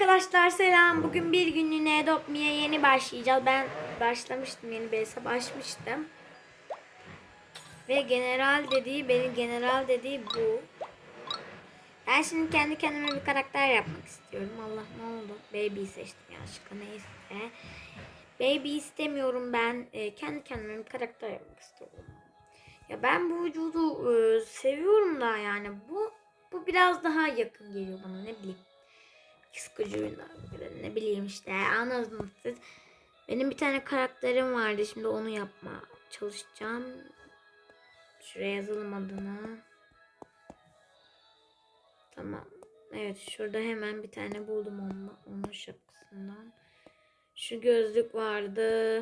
Arkadaşlar selam. Bugün bir günlüğüne Adopt Me'ye yeni başlayacağız. Ben başlamıştım yeni bir hesap açmıştım. Ve general dediği, beni general dediği bu. Ben şimdi kendi kendime bir karakter yapmak istiyorum. Allah ne oldu? Baby seçtim yanlışlıkla neyse. Baby istemiyorum ben. Ee, kendi kendime bir karakter yapmak istiyorum. Ya ben bu vücudu e, seviyorum da yani bu bu biraz daha yakın geliyor bana ne bileyim. Sıkıcı oyunlar ne bileyim işte anladınız siz. Benim bir tane karakterim vardı şimdi onu yapma çalışacağım. Şuraya yazalım adını. Tamam. Evet şurada hemen bir tane buldum onu, onun şapkasından. Şu gözlük vardı.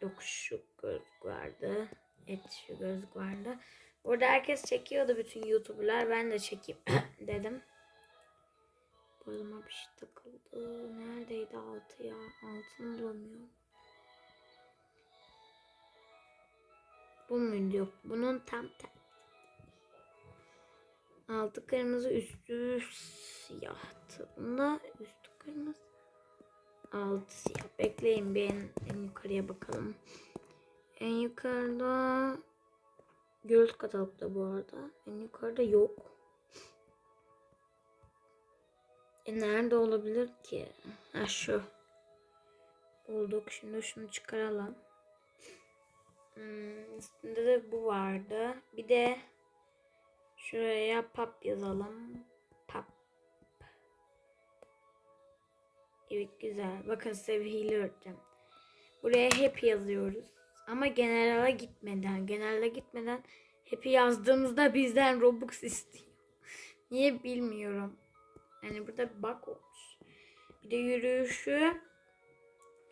Yok şu gözlük vardı. Evet şu gözlük vardı. Orada herkes çekiyordu bütün YouTuber'lar. Ben de çekeyim dedim. Boynuma bir şey takıldı. Neredeydi altı ya? Altını bulamıyorum. Bu muydu? Yok. Bunun tam tam. Altı kırmızı üstü siyahtı. Bunda üstü kırmızı. Altı siyah. Bekleyin bir en, yukarıya bakalım. En yukarıda göz katalogda bu arada. En yukarıda yok. E nerede olabilir ki? Ha şu. Bulduk. Şimdi şunu çıkaralım. Hmm, üstünde de bu vardı. Bir de şuraya pap yazalım. Pap. Evet güzel. Bakın size bir hile öğreteceğim. Buraya hep yazıyoruz. Ama generale gitmeden, genelde gitmeden hep yazdığımızda bizden Robux istiyor. Niye bilmiyorum. Yani burada bir bug olmuş. Bir de yürüyüşü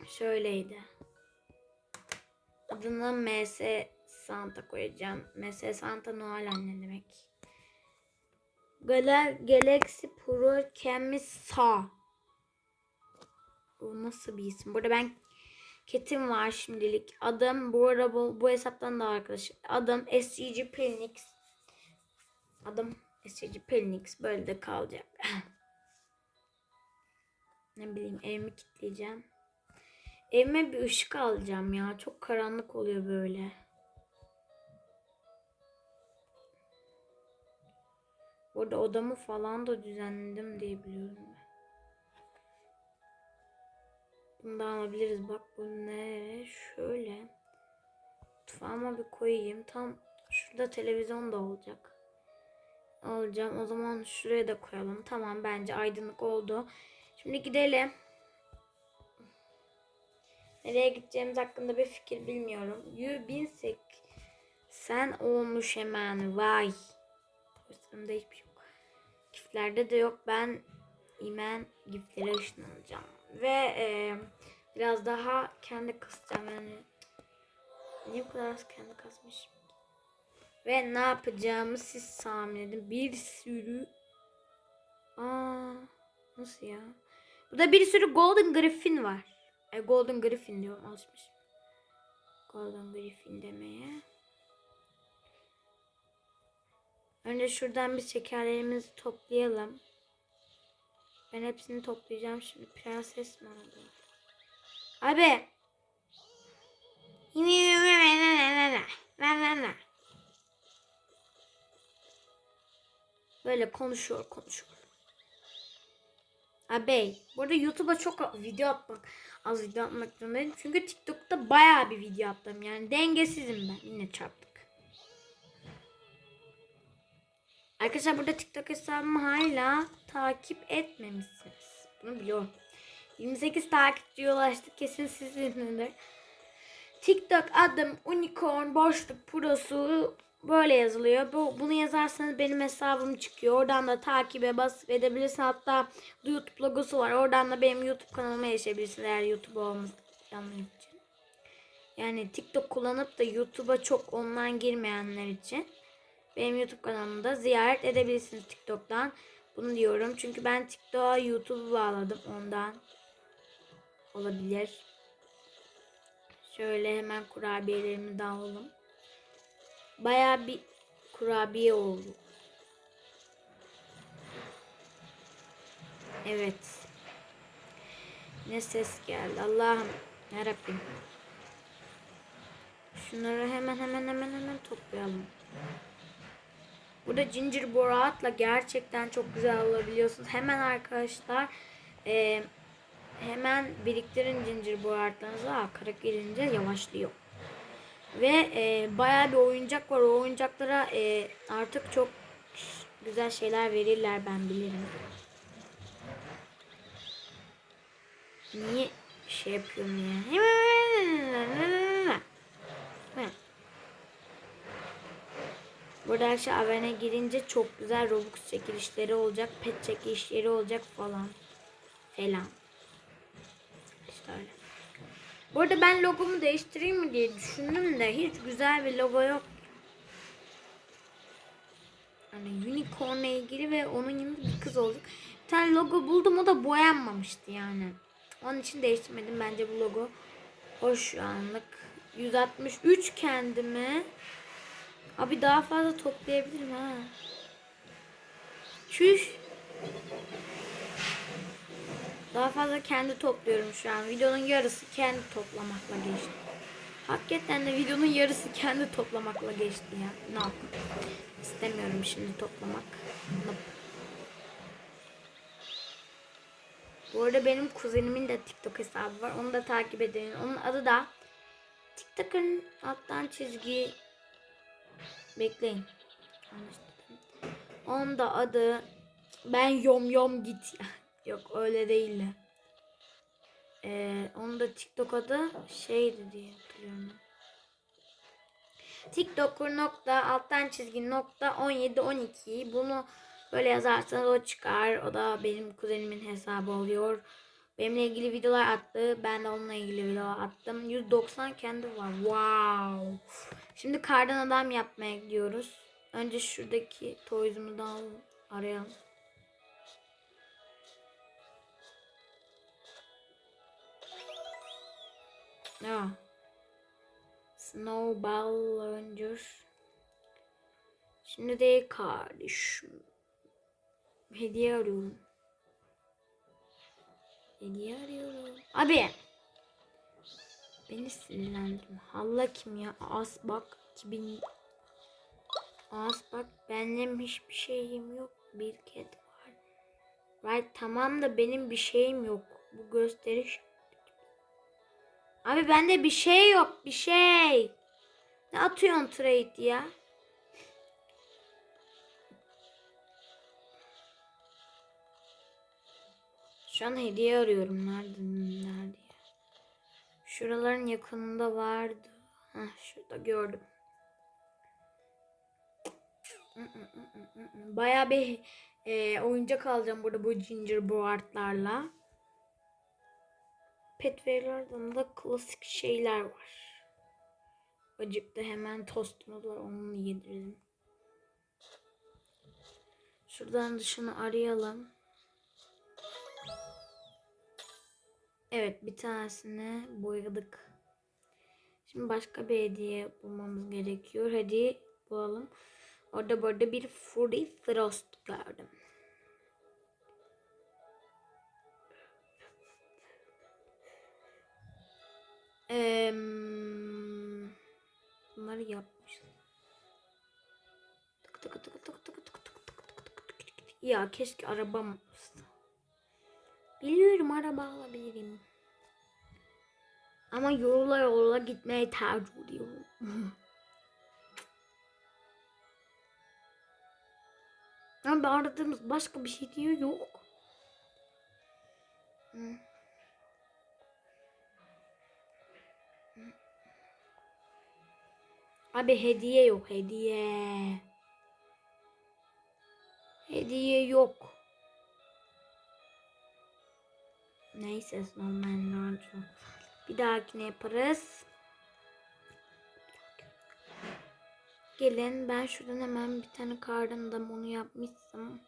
şöyleydi. Adını MS Santa koyacağım. MS Santa Noel anne demek. Gala Galaxy Pro Camisa. Bu nasıl bir isim? Burada ben Ketim var şimdilik. Adım bu arada bu, bu hesaptan da arkadaş. Adım SCG Pelnix. Adım SCG Pelnix. Böyle de kalacak. ne bileyim evimi kilitleyeceğim. Evime bir ışık alacağım ya. Çok karanlık oluyor böyle. Burada odamı falan da düzenledim diye biliyorum ben. Bunu da alabiliriz. Bak bu ne? Şöyle. Mutfağıma bir koyayım. Tam şurada televizyon da olacak. Alacağım. O zaman şuraya da koyalım. Tamam bence aydınlık oldu. Şimdi gidelim. Nereye gideceğimiz hakkında bir fikir bilmiyorum. Yü binsek. Sen olmuş hemen. Vay. Posterimde hiçbir şey yok. Giftlerde de yok. Ben imen giftlere ışınlanacağım. Ve e, biraz daha kendi kısacağım. Yani niye bu kadar az kendi kasmışım? Ve ne yapacağımı siz tahmin edin. Bir sürü Aa, nasıl ya? Burada bir sürü Golden Griffin var. E, Golden Griffin diyorum alışmışım. Golden Griffin demeye. Önce şuradan bir şekerlerimizi toplayalım. Ben hepsini toplayacağım şimdi. Prenses mi aldım? Abi. Böyle konuşuyor konuşuyor. Abi burada YouTube'a çok video atmak az video atmak zorundayım. Çünkü TikTok'ta bayağı bir video attım. Yani dengesizim ben. Yine çarptık. Arkadaşlar burada TikTok hesabımı hala takip etmemişsiniz. Bunu biliyorum. 28 takipçiye ulaştık. Kesin sizindir. TikTok adım Unicorn boşluk prosu böyle yazılıyor. Bu, bunu yazarsanız benim hesabım çıkıyor. Oradan da takibe basıp edebilirsiniz. Hatta YouTube logosu var. Oradan da benim YouTube kanalıma erişebilirsiniz eğer YouTube olması için. Yani TikTok kullanıp da YouTube'a çok online girmeyenler için benim YouTube kanalımda ziyaret edebilirsiniz TikTok'tan. Bunu diyorum çünkü ben TikTok'a YouTube'u bağladım ondan. Olabilir. Şöyle hemen kurabiyelerimi de alalım. Baya bir kurabiye oldu. Evet. Ne ses geldi Allah'ım. Yarabbim. Şunları hemen hemen hemen hemen toplayalım. Burada ginger boraatla gerçekten çok güzel olabiliyorsunuz. Hemen arkadaşlar e, hemen biriktirin ginger boraatlarınızı. Aa, kara gelince yavaşlıyor. Ve e, bayağı bir oyuncak var. O oyuncaklara e, artık çok güzel şeyler verirler ben bilirim. Niye şey yapıyorum ya? Burada arkadaşlar abone girince çok güzel Robux çekilişleri olacak, pet çekilişleri olacak falan. Falan. Bu arada ben logomu değiştireyim mi diye düşündüm de hiç güzel bir logo yok. Hani unicorn'la ilgili ve onun yanında bir kız olacak. Bir tane logo buldum o da boyanmamıştı yani. Onun için değiştirmedim bence bu logo. Hoş şu anlık. 163 kendime. Abi daha fazla toplayabilirim ha. Çüş. Daha fazla kendi topluyorum şu an. Videonun yarısı kendi toplamakla geçti. Hakikaten de videonun yarısı kendi toplamakla geçti ya. Ne yapayım? İstemiyorum şimdi toplamak. Bu arada benim kuzenimin de TikTok hesabı var. Onu da takip edin. Onun adı da TikTok'ın alttan çizgi bekleyin. Onun da adı ben yom yom git. Yok öyle değil de. Ee, onun da TikTok adı şeydi diye hatırlıyorum. TikToker nokta alttan çizgi nokta 17 12 bunu böyle yazarsanız o çıkar. O da benim kuzenimin hesabı oluyor. Benimle ilgili videolar attı. Ben de onunla ilgili videolar attım. 190 kendi var. Wow. Şimdi kardan adam yapmaya gidiyoruz. Önce şuradaki toys'umu da arayalım. Ya. Snowball Ranger. Şimdi de kardeşim. Hediye arıyorum. Hediye arıyorum. Abi. Beni sinirlendim. Halla kim ya? As bak 2000 As bak benim hiçbir şeyim yok. Bir ket var. Right tamam da benim bir şeyim yok. Bu gösteriş. Abi bende bir şey yok. Bir şey. Ne atıyorsun trade ya? Şu an hediye arıyorum. Nerede? Nerede ya? Şuraların yakınında vardı. Heh, şurada gördüm. Baya bir e, oyuncak alacağım burada bu ginger boardlarla. Pet verirlerden de klasik şeyler var. Acıktı hemen tostumuz var onu yedirelim. Şuradan dışını arayalım. Evet bir tanesini boyadık. Şimdi başka bir hediye bulmamız gerekiyor. Hadi bulalım. Orada burada bir Fruity Frost gördüm. Ee, bunları yapmışız. Ya keşke arabam olsa. Biliyorum araba alabilirim. Ama yola yola gitmeyi tercih ediyorum. Ama aradığımız başka bir şey diyor yok. Hı. Abi hediye yok hediye. Hediye yok. Neyse Snowman Launcher. Bir dahakine yaparız. Gelin ben şuradan hemen bir tane kardan adam onu yapmışsam.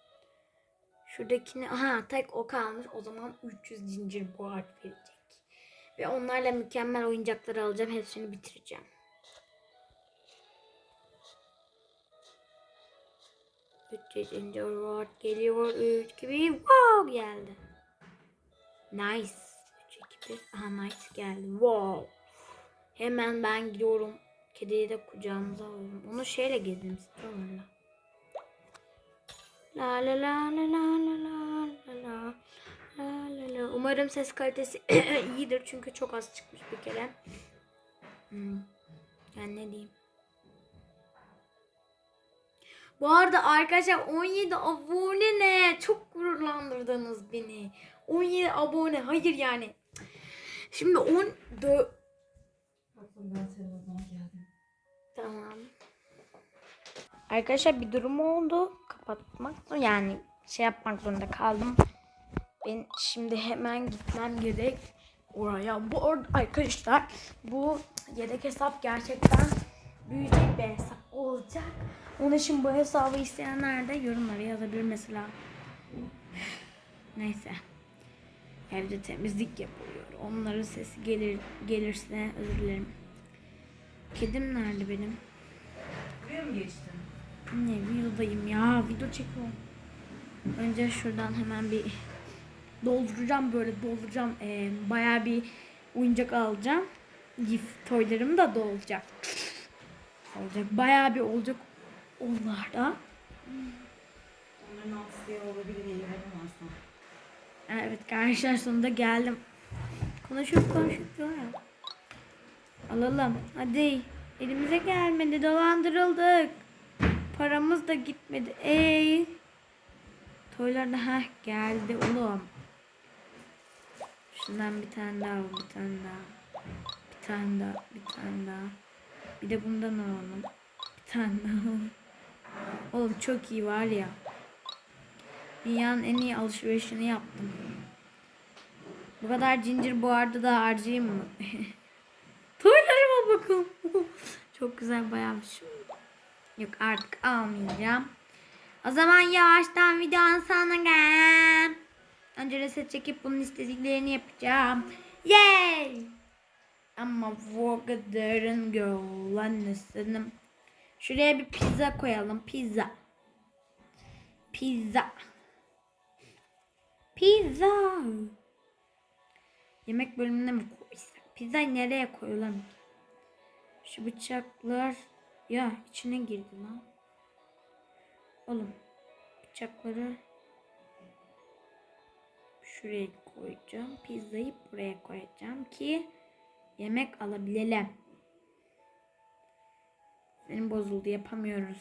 Şuradakini aha tek o kalmış. O zaman 300 zincir board verecek. Ve onlarla mükemmel oyuncaklar alacağım. Hepsini bitireceğim. Üç zincir board geliyor. 3 gibi wow geldi. Nice. 3, 2, 1. Aha nice geldi. Wow. Hemen ben gidiyorum. Kediyi de kucağımıza alıyorum. Onu şeyle gezdim Strover'la. La la la la la la la la la la la la. Umarım ses kalitesi iyidir çünkü çok az çıkmış bir kere. Hmm. Yani ne diyeyim. Bu arada arkadaşlar 17 abone ne? Çok gururlandırdınız beni. 17 abone. Hayır yani. Şimdi 14 Tatlım ben senin odana geldim. Tamam. Arkadaşlar bir durum oldu. Kapatmak yani şey yapmak zorunda kaldım. Ben şimdi hemen gitmem gerek oraya. Bu arada arkadaşlar bu yedek hesap gerçekten büyüyecek bir hesap olacak. Onun için bu hesabı isteyenler de yorumlara yazabilir mesela. Neyse. Evde temizlik yapılıyor. Onların sesi gelir gelirse özür dilerim. Kedim nerede benim? Buraya mı geçtin? Ne videodayım ya video çekiyorum. Önce şuradan hemen bir dolduracağım böyle dolduracağım. Ee, bayağı bir oyuncak alacağım. Gif toylarım da dolacak. Olacak bayağı bir olacak onlar da. Onların altısı olabilir iyi yapamazsan. Evet arkadaşlar sonunda geldim. Konuşup konuşup duruyorum. Alalım. Hadi. Elimize gelmedi. Dolandırıldık. Paramız da gitmedi. Ey. Toylar da heh geldi oğlum. Şundan bir tane daha bir tane daha. Bir tane daha, bir tane daha. Bir de bundan alalım. Bir tane daha. Oğlum çok iyi var ya. Dünyanın en iyi alışverişini yaptım. Bu kadar cincir bu arada da harcayayım mı? Toylarıma bakın. Çok güzel bayağı. Yok artık almayacağım. O zaman yavaştan videonun sonuna gel. Önce reset çekip bunun istediklerini yapacağım. Yay! Ama bu kadarın girl annesini. Şuraya bir pizza koyalım. Pizza. Pizza. Pizza. Yemek bölümüne mi koysak? Pizzayı nereye koyalım? Şu bıçaklar ya içine girdi lan. Oğlum bıçakları şuraya koyacağım. Pizzayı buraya koyacağım ki yemek alabilelim. Benim bozuldu yapamıyoruz.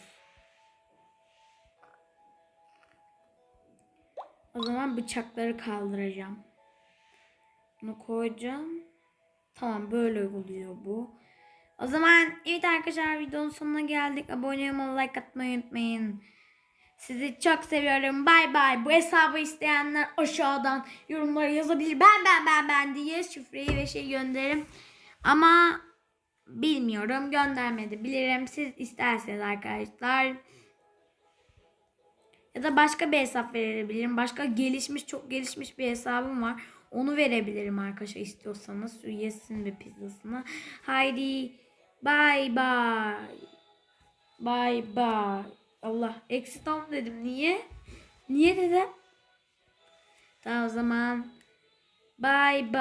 O zaman bıçakları kaldıracağım. Bunu koyacağım. Tamam böyle oluyor bu. O zaman evet arkadaşlar videonun sonuna geldik. Abone olmayı, like atmayı unutmayın. Sizi çok seviyorum. Bay bay. Bu hesabı isteyenler aşağıdan yorumlara yazabilir. Ben ben ben ben diye şifreyi ve şey gönderirim. Ama bilmiyorum. Göndermedi. Bilirim. Siz isterseniz arkadaşlar. Ya da başka bir hesap verebilirim. Başka gelişmiş çok gelişmiş bir hesabım var. Onu verebilirim arkadaşlar istiyorsanız. Yesin ve pizzasını. Haydi bye bye. Bye bye. Allah eksi tam dedim. Niye? Niye dedim? Tamam o zaman. Bye bye.